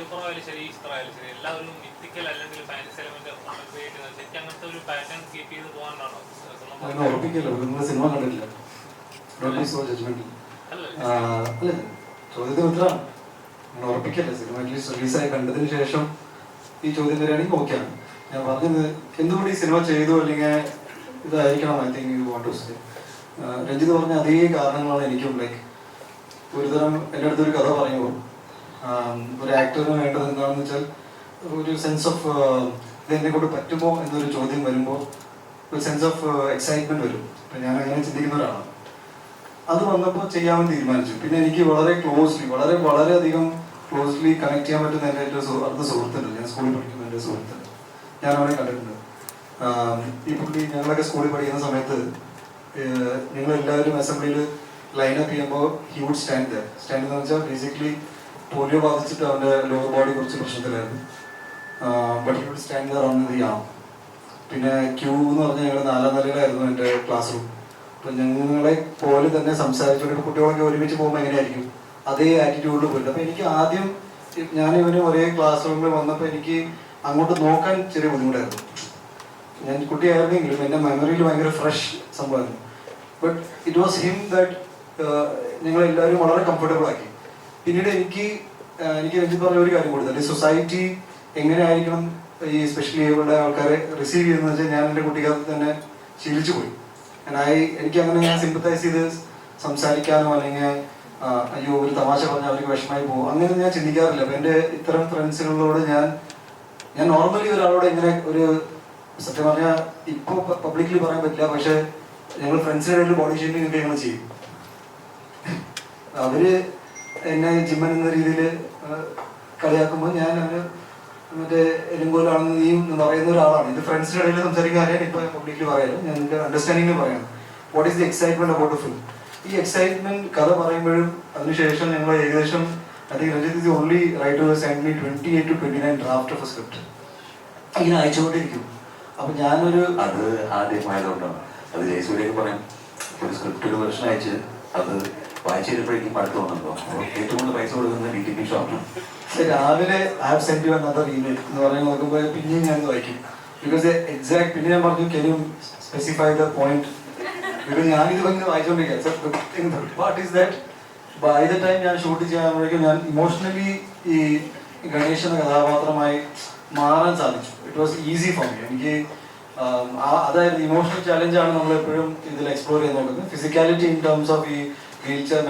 കളിപ്പുറമായാലും ശരി ഈസ്റ്റർ ആയാലും ശരി എല്ലാവരും മിത്തിക്കൽ അല്ലെങ്കിൽ ഫാൻസി എലമെന്റ് ക്രിയേറ്റ് ചെയ്യുന്നത് ശരിക്കും അങ്ങനത്തെ ഒരു പാറ്റേൺ കീപ്പ് ചെയ്ത് പോകാനാണോ? അങ്ങനെ ഉറപ്പിക്കല്ലോ നിങ്ങൾ സിനിമ കണ്ടിട്ടില്ല. അല്ല ചോദ്യത്തിന് ഉത്തരമാണ് ഞാൻ ഉറപ്പിക്കല്ലേ സിനിമ അറ്റ്ലീസ്റ്റ് റിലീസായി കണ്ടതിന് ശേഷം ഈ ചോദ്യം വരികയാണെങ്കിൽ ഓക്കെ ആണ്. ഞാൻ പറഞ്ഞത് എന്തുകൊണ്ട് ഈ സിനിമ ചെയ്തു അല്ലെങ്കിൽ ഇതായിരിക്കണം I think you want to say Ranjith പറഞ്ഞ അതേ കാരണങ്ങളാണ് എനിക്കും ലൈക്ക് ഒരുതരം എന്റെ അടുത്തൊരു കഥ പറയുമ്പോൾ. ഒരു ആക്ടറിന് വേണ്ടത് എന്താണെന്ന് വെച്ചാൽ ഒരു സെൻസ് ഓഫ് ഇത് എന്നെ കൊണ്ട് പറ്റുമോ എന്നൊരു ചോദ്യം വരുമ്പോൾ ഒരു സെൻസ് ഓഫ് എക്സൈറ്റ്മെന്റ് വരും. അപ്പം ഞാൻ അങ്ങനെ ചിന്തിക്കുന്ന ഒരാളാണ് അത് വന്നപ്പോൾ ചെയ്യാമെന്ന് തീരുമാനിച്ചു. പിന്നെ എനിക്ക് വളരെ ക്ലോസ്ലി വളരെ വളരെയധികം ക്ലോസ്ലി കണക്ട് ചെയ്യാൻ പറ്റുന്ന എന്റെ എന്റെ അടുത്ത സുഹൃത്തുണ്ട്. ഞാൻ സ്കൂളിൽ പഠിക്കുന്ന എന്റെ സുഹൃത്ത് ഞാൻ അവിടെ കണ്ടിട്ടുണ്ട് ഈ പുള്ളി ഞങ്ങളൊക്കെ സ്കൂളിൽ പഠിക്കുന്ന സമയത്ത് ഞങ്ങൾ എല്ലാവരും അസംബ്ലിയിൽ ലൈനപ്പ് ചെയ്യുമ്പോൾ ഹ്യൂജ് സ്റ്റാൻഡ് സ്റ്റാൻഡ് എന്ന് വെച്ചാൽ ബേസിക്കലി പോളിയോ ബാധിച്ചിട്ട് അവന്റെ ലോവർ ബോഡി കുറച്ച് പ്രശ്നത്തിലായിരുന്നു. But stand on the arm പിന്നെ ക്യൂ എന്ന് പറഞ്ഞാൽ ഞങ്ങൾ നാലാം നിലയിലായിരുന്നു എന്റെ ക്ലാസ് റൂം അപ്പം ഞങ്ങളെ പോലെ തന്നെ സംസാരിച്ചുകൊണ്ട് കുട്ടികളൊക്കെ ഒരുമിച്ച് പോകുമ്പോൾ എങ്ങനെയായിരിക്കും? അതേ ആറ്റിറ്റ്യൂഡിൽ പോയിട്ട്. അപ്പം എനിക്ക് ആദ്യം ഞാൻ ഇവന് ഒരേ ക്ലാസ് റൂമിൽ വന്നപ്പോൾ എനിക്ക് അങ്ങോട്ട് നോക്കാൻ ചെറിയ ബുദ്ധിമുട്ടായിരുന്നു. ഞാൻ കുട്ടിയായിരുന്നെങ്കിലും എന്റെ മെമ്മറിയിൽ ഭയങ്കര ഫ്രഷ് സംഭവമായിരുന്നു. But it was him that ഞങ്ങളെല്ലാവരും വളരെ കംഫർട്ടബിൾ ആക്കി. പിന്നീട് എനിക്ക് എനിക്ക് രഞ്ജിത്ത് പറഞ്ഞ ഒരു കാര്യം കൂടുതൽ സൊസൈറ്റി എങ്ങനെയായിരിക്കണം ഈ സ്പെഷ്യലി ഏബിളുടെ ആൾക്കാരെ റിസീവ് ചെയ്യുന്നത് വെച്ചാൽ ഞാൻ എന്റെ കുട്ടിക്കാലത്ത് തന്നെ ശീലിച്ചു പോയി. I എനിക്ക് അങ്ങനെ ഞാൻ സിമ്പത്തൈസ് ചെയ്ത് സംസാരിക്കാനോ അല്ലെങ്കിൽ അയ്യോ ഒരു തമാശ പറഞ്ഞാൽ അവർക്ക് വിഷമായി പോകും. അങ്ങനെ ഞാൻ ചിന്തിക്കാറില്ല. അപ്പം എന്റെ ഇത്തരം ഫ്രണ്ട്സുകളോട് ഞാൻ ഞാൻ നോർമലി ഒരാളോട് ഇങ്ങനെ ഒരു സത്യം പറഞ്ഞാൽ ഇപ്പോൾ പബ്ലിക്കലി പറയാൻ പറ്റില്ല. പക്ഷെ ഞങ്ങൾ ഫ്രണ്ട്സിനായിട്ട് ബോഡി ഷേമിംഗ് ഒക്കെ ഞങ്ങൾ ചെയ്യും. അവർ എന്നെ ജിമ്മൻ എന്ന രീതിയിൽ കളിയാക്കുമ്പോൾ ഞാൻ അവന് മറ്റേ എലുമ്പോലാണെന്ന് നീ പറയുന്ന ഒരാളാണ്. ഇത് ഫ്രണ്ട്സിന്റെ ഇടയിൽ സംസാരിക്കാൻ അറിയാൻ ഇപ്പൊ പബ്ലിക്കിൽ പറയാം ഞാൻ എന്റെ അണ്ടർസ്റ്റാൻഡിങ്ങിൽ പറയാം what is the excitement about film ഈ എക്സൈറ്റ്മെന്റ് കഥ പറയുമ്പോഴും അതിനുശേഷം ഞങ്ങൾ ഏകദേശം I think Ranjith is only right send me twenty eight to twenty nine draft of script ഇങ്ങനെ അയച്ചുകൊണ്ടിരിക്കും. അപ്പൊ ഞാനൊരു അത് ആദ്യമായതുകൊണ്ടാണ്. അത് ജയസൂര്യൊക്കെ പറയാം. ഒരു സ്ക്രിപ്റ്റ് ഒരു വർഷം അയച്ച് അത് വായിച്ചു വന്നല്ലോ അപ്പോൾ ഏറ്റവും കൂടുതൽ പൈസ കൊടുക്കുന്നത് ഡി ടി പി ഷോപ്പിലാണ് പക്ഷെ രാവിലെ ഹാവ് സെൻഡ് യു ഇമെയിൽ എന്ന് പറയുന്നത് നോക്കുമ്പോൾ പിന്നെയും ഞാൻ വായിക്കും. ബിക്കോസ് എക്സാക്ട് പിന്നെ ഞാൻ പറഞ്ഞു can specify the point because ഞാൻ ഇത് വന്ന് വായിച്ചുകൊണ്ടിരിക്കുക ബൈ ദ ടൈം ഞാൻ ഷൂട്ട് ചെയ്യാകുമ്പോഴേക്കും ഞാൻ ഇമോഷണലി ഈ ഗണേഷ് എന്ന കഥാപാത്രമായി മാറാൻ സാധിച്ചു. It was easy for me എനിക്ക് അതായത് ഇമോഷണൽ ചാലഞ്ചാണ് നമ്മൾ എപ്പോഴും ഇതിൽ എക്സ്പ്ലോർ ചെയ്ത് നോക്കുന്നത്. ഫിസിക്കാലിറ്റി ഇൻ ടേംസ് ഓഫ് ഈ വീൽ ചെയർ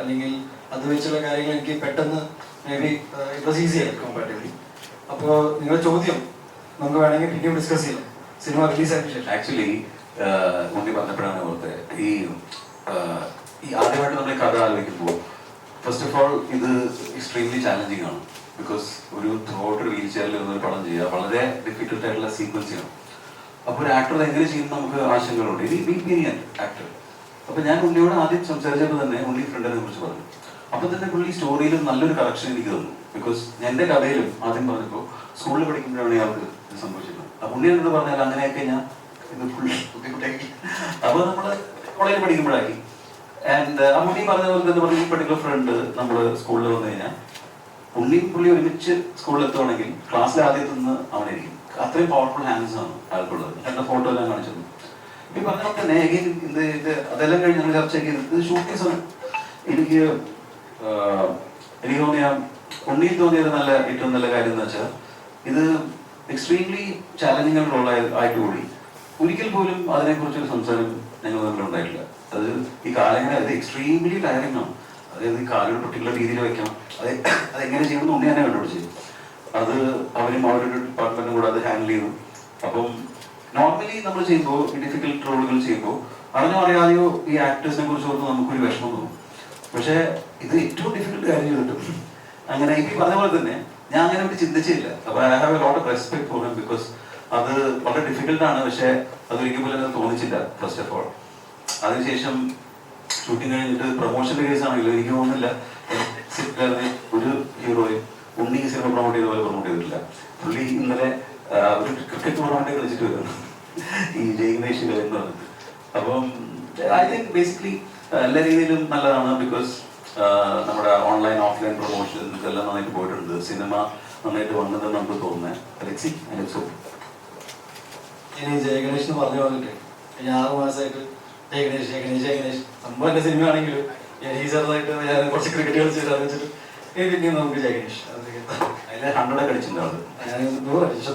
അല്ലെങ്കിൽ അത് വെച്ചുള്ള കാര്യങ്ങൾ എനിക്ക് പെട്ടെന്ന് maybe it was easy ആയി കോമ്പാറ്റബിളി അപ്പോൾ നിങ്ങളുടെ ചോദ്യം നമുക്ക് വേണമെങ്കിൽ പിന്നെയും ഡിസ്കസ് ചെയ്യാം. സിനിമ റിലീസ് ശേഷം. ആക്ച്വലി മുന്നേ പറഞ്ഞപ്പോഴാണ് ഓർത്ത് ഈ ഈ ആദ്യമായിട്ട് നമ്മൾ കഥ ആലോചിക്കുമ്പോൾ ഫസ്റ്റ് ഓഫ് ഓൾ ഇത് എക്സ്ട്രീംലി ചാലഞ്ചിങ് ആണ്. ബിക്കോസ് ഒരു ത്രോട്ട് വീൽ ചെയറിൽ ഒരു പടം ചെയ്യുക വളരെ ഡിഫിക്കൽട്ട് ആയിട്ടുള്ള സീക്വൻസ് ചെയ്യണം അപ്പോൾ ഒരു ആക്ടർ എങ്ങനെ ചെയ്യുന്ന നമുക്ക് ആശങ്കകളുണ്ട്. ഇനി ബി ആക്ടർ അപ്പൊ ഞാൻ ഉണ്ണിയോട് ആദ്യം സംസാരിച്ചപ്പോൾ തന്നെ ഉണ്ണി ഫ്രണ്ടിനെ കുറിച്ച് പറഞ്ഞു. അപ്പൊ തന്നെ പുള്ളി സ്റ്റോറിയിലും നല്ലൊരു കളക്ഷൻ എനിക്ക് തന്നു. ബിക്കോസ് എന്റെ കഥയിലും ആദ്യം പറഞ്ഞപ്പോൾ സ്കൂളിൽ പഠിക്കുമ്പോഴാണ് ഇയാൾക്ക് സംഭവിച്ചത് അപ്പൊ ഉണ്ണി എന്നോട് പറഞ്ഞാൽ അങ്ങനെയൊക്കെ ഞാൻ അപ്പൊ നമ്മൾ കോളേജിൽ പഠിക്കുമ്പോഴാക്കി. ആൻഡ് ആ ഉണ്ണി പറഞ്ഞ പോലെ തന്നെ പറഞ്ഞ ഈ ഫ്രണ്ട് നമ്മൾ സ്കൂളിൽ വന്നു കഴിഞ്ഞാൽ പുള്ളി പുള്ളി ഒരുമിച്ച് സ്കൂളിൽ എത്തുവാണെങ്കിൽ ക്ലാസ്സിൽ ആദ്യത്തുനിന്ന് അവനായിരിക്കും അത്രയും പവർഫുൾ ഹാൻഡ്സ് ആണ് ആൾക്കുള്ളത് എന്റെ ഫോട്ടോ എല്ലാം കാണിച്ചു ഈ പറഞ്ഞ തന്നെ ഇത് ഇത് അതെല്ലാം കഴിഞ്ഞ് ഞങ്ങൾ ചർച്ച ചെയ്ത് ഇത് ഷൂട്ടിംഗ് സമയം എനിക്ക് എനിക്ക് തോന്നിയ ഉണ്ണിയിൽ തോന്നിയ നല്ല ഏറ്റവും നല്ല കാര്യം എന്ന് വെച്ചാൽ ഇത് എക്സ്ട്രീംലി ചാലഞ്ചിങ് റോൾ ആയിട്ട് കൂടി ഒരിക്കൽ പോലും അതിനെക്കുറിച്ച് ഒരു സംസാരം ഞങ്ങൾ തമ്മിൽ ഉണ്ടായിട്ടില്ല. അത് ഈ കാലങ്ങനെ അത് എക്സ്ട്രീംലി ടയറിംഗ് ആണ്. അതായത് ഈ കാലൊരു പർട്ടിക്കുലർ രീതിയിൽ വെക്കാം. അത് അതെങ്ങനെ ചെയ്യുമെന്ന് ഉണ്ണി തന്നെ കണ്ടുപിടിച്ചു. അത് അവരും അവരുടെ ഡിപ്പാർട്ട്മെന്റും കൂടെ അത് ഹാൻഡിൽ ചെയ്തു. അപ്പം നോർമലി നമ്മൾ ചെയ്യുമ്പോൾ ഡിഫിക്കൽട്ട് റോളുകൾ ചെയ്യുമ്പോൾ അറിഞ്ഞോ അറിയാതെയോ ഈ ആക്ടേഴ്സിനെ കുറിച്ച് ഓർത്ത് നമുക്കൊരു വിഷമം തോന്നും. പക്ഷേ ഇത് ഏറ്റവും ഡിഫിക്കൽട്ട് കാര്യം ചെയ്തിട്ട് അങ്ങനെ ഈ പറഞ്ഞ പോലെ തന്നെ ഞാൻ അങ്ങനെ ഒരു ചിന്തിച്ചില്ല. അപ്പൊ I have a lot of respect for him because അത് വളരെ ഡിഫിക്കൽട്ട് ആണ്. പക്ഷെ അത് ഒരിക്കൽ പോലും എനിക്ക് തോന്നിച്ചില്ല ഫസ്റ്റ് ഓഫ് ഓൾ അതിനുശേഷം ഷൂട്ടിംഗ് കഴിഞ്ഞിട്ട് പ്രൊമോഷന്റെ കേസ് ആണെങ്കിലും എനിക്ക് തോന്നുന്നില്ല. ഒരു ഹീറോയും ഉണ്ണി സിനിമ പ്രൊമോട്ട് ചെയ്ത പോലെ പ്രൊമോട്ട് ചെയ്തിട്ടില്ല. പുള്ളി ഇന്നലെ ഒരു ക്രിക്കറ്റ് ടൂർണമെന്റ് കളിച്ചിട്ട് ഈ എന്ന് പറഞ്ഞിട്ട്. അപ്പം ഐ തിങ്ക് ബേസിക്കലി എല്ലാ രീതിയിലും നല്ലതാണ് ബിക്കോസ് നമ്മുടെ ഓൺലൈൻ ഓഫ്ലൈൻ പ്രൊമോഷൻ എല്ലാം നന്നായിട്ട് പോയിട്ടുണ്ട്. സിനിമ നന്നായിട്ട് വന്നതെന്ന് നമുക്ക് തോന്നുന്നത്. അലക്സി അലക്സോ ഇനി ജയഗണേഷ് പറഞ്ഞ പറഞ്ഞിട്ട് ഞാൻ ആറ് മാസമായിട്ട് ജയഗണേഷ് ജയഗണേഷ് ജയഗണേഷ് സംഭവം എന്റെ സിനിമ ആണെങ്കിലും ഞാൻ ഈ ചെറുതായിട്ട് ഞാൻ കുറച്ച് ക്രിക്കറ്റ് കളിച്ചിട്ട് വെച്ചിട്ട് ഇനി പിന്നെയും നമുക്ക് ജയഗണേഷ്. അതിൽ ഹൺഡ്രഡ് കളിച്ചിട്ടുണ്ട് ഞാൻ നൂറ് പക്ഷെ